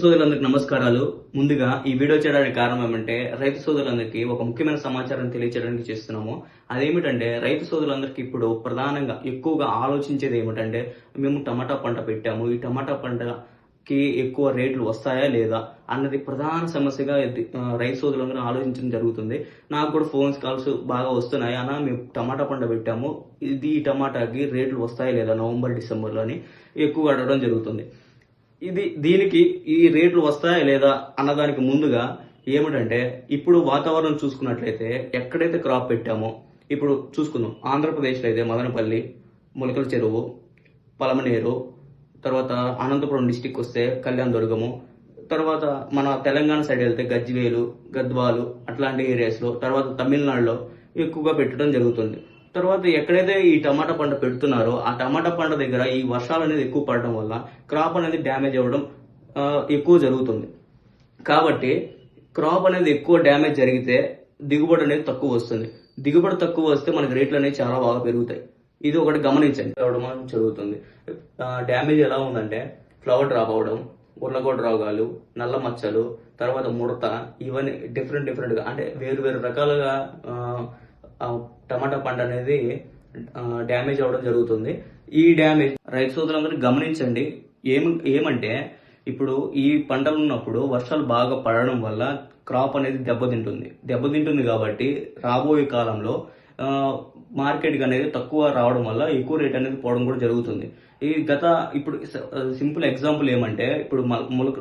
సోదరులందరికీ నమస్కారాలు. ముందుగా ఈ వీడియో చేయడానికి కారణం ఏమంటే రైతు సోదరులందరికీ ఒక ముఖ్యమైన సమాచారం తెలియజేయడానికి చేస్తున్నాము. అదేమిటంటే రైతు సోదరులందరికీ ఇప్పుడు ప్రధానంగా ఎక్కువగా ఆలోచించేది ఏమిటంటే మేము టమాటా పంట పెట్టాము. ఈ టమాటా పంటకి ఎక్కువ రేట్లు వస్తాయా లేదా అన్నది ప్రధాన సమస్యగా రైతు సోదరులందరూ ఆలోచించడం జరుగుతుంది. నాకు కూడా ఫోన్స్ కాల్స్ బాగా వస్తున్నాయి. అన్న మేము టమాటా పంట పెట్టాము. ఇది ఈ టమాటాకి రేట్లు వస్తాయా లేదా నవంబర్ డిసెంబర్లో అని అడగడం జరుగుతుంది. ఇది దీనికి ఈ రేట్లు వస్తాయా లేదా అన్నదానికి ముందుగా ఏమిటంటే ఇప్పుడు వాతావరణం చూసుకున్నట్లయితే ఎక్కడైతే క్రాప్ పెట్టామో ఇప్పుడు చూసుకుందాం. ఆంధ్రప్రదేశ్లో అయితే మదనపల్లి మొలకల చెరువు పలమనేరు తర్వాత అనంతపురం డిస్టిక్ వస్తే కళ్యాణ్ దుర్గము తర్వాత మన తెలంగాణ సైడ్ వెళ్తే గజ్వేలు గద్వాలు అట్లాంటి ఏరియాస్లో తర్వాత తమిళనాడులో ఎక్కువగా పెట్టడం జరుగుతుంది. తర్వాత ఎక్కడైతే ఈ టమాటా పంట పెడుతున్నారో ఆ టమాటా పంట దగ్గర ఈ వర్షాలు అనేది ఎక్కువ పడడం వల్ల క్రాప్ అనేది డ్యామేజ్ అవ్వడం ఎక్కువ జరుగుతుంది. కాబట్టి క్రాప్ అనేది ఎక్కువ డ్యామేజ్ జరిగితే దిగుబడి అనేది తక్కువ వస్తుంది. దిగుబడి తక్కువ వస్తే మనకి రేట్లు అనేవి చాలా బాగా పెరుగుతాయి. ఇది ఒకటి గమనించండి. అవడం అనేది జరుగుతుంది డ్యామేజ్ ఎలా ఉందంటే ఫ్లవర్ డ్రాప్ అవడం ఉర్లగోడ రోగాలు నల్ల మచ్చలు తర్వాత ముడత ఇవన్నీ డిఫరెంట్ డిఫరెంట్గా అంటే వేరు వేరు రకాలుగా టమాటా పంట అనేది డ్యామేజ్ అవ్వడం జరుగుతుంది. ఈ డ్యామేజ్ రైతు సోదరులందరూ గమనించండి. ఏం ఏమంటే ఇప్పుడు ఈ పంటలు ఉన్నప్పుడు వర్షాలు బాగా పడడం వల్ల క్రాప్ అనేది దెబ్బతింటుంది. దెబ్బతింటుంది కాబట్టి రాబోయే కాలంలో మార్కెట్కి అనేది తక్కువ రావడం వల్ల ఎక్కువ రేట్ అనేది పోవడం కూడా జరుగుతుంది. ఈ గత ఇప్పుడు సింపుల్ ఎగ్జాంపుల్ ఏమంటే ఇప్పుడు మ- ములక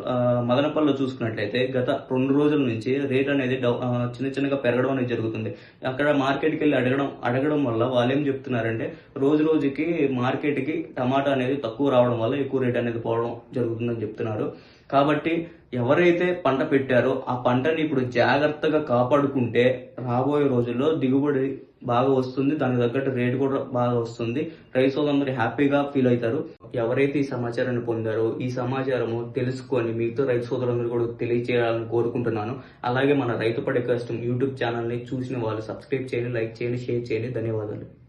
మదనపల్లిలో చూసుకున్నట్లయితే గత రెండు రోజుల నుంచి రేట్ అనేది డౌ- చిన్న చిన్నగా పెరగడం అనేది జరుగుతుంది. అక్కడ మార్కెట్కి వెళ్ళి అడగడం అడగడం వల్ల వాళ్ళు ఏం చెప్తున్నారంటే రోజు రోజుకి మార్కెట్కి టమాటా అనేది తక్కువ రావడం వల్ల ఎక్కువ రేట్ అనేది పోవడం జరుగుతుందని చెప్తున్నారు. కాబట్టి ఎవరైతే పంట పెట్టారో ఆ పంటని ఇప్పుడు జాగ్రత్తగా కాపాడుకుంటే రాబోయే రోజుల్లో దిగుబడి బాగా వస్తుంది. దానికి తగ్గట్టు రేట్ కూడా బాగా వస్తుంది. రైతు సోదరులందరూ హ్యాపీగా ఫీల్ అవుతారు. ఎవరైతే ఈ సమాచారాన్ని పొందారో ఈ సమాచారము తెలుసుకొని మీతో రైతు సోదరులందరూ కూడా తెలియజేయాలని కోరుకుంటున్నాను. అలాగే మన రైతు పడే కష్టం యూట్యూబ్ ఛానల్ని చూసిన వాళ్ళు సబ్స్క్రైబ్ చేయండి లైక్ చేయండి షేర్ చేయండి. ధన్యవాదాలు.